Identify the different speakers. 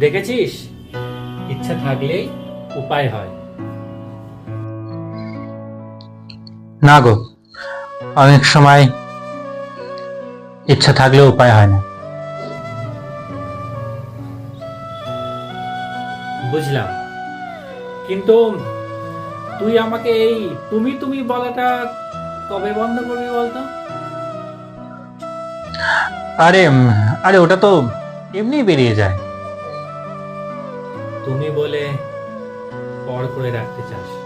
Speaker 1: দেখেছিস? ইচ্ছা থাকলেই উপায় হয়।
Speaker 2: না গো অনেক সময় ইচ্ছা থাকলেও উপায় হয় না।
Speaker 1: বুঝলাম। কিন্তু তুই আমাকে এই তুমি তুমি বলাটা কবে বন্ধ করবি বলতো?
Speaker 2: আরে আরে ওটা তো এমনি বেরিয়ে যায়।
Speaker 1: তুমি বলে পর করে রাখতে চাস।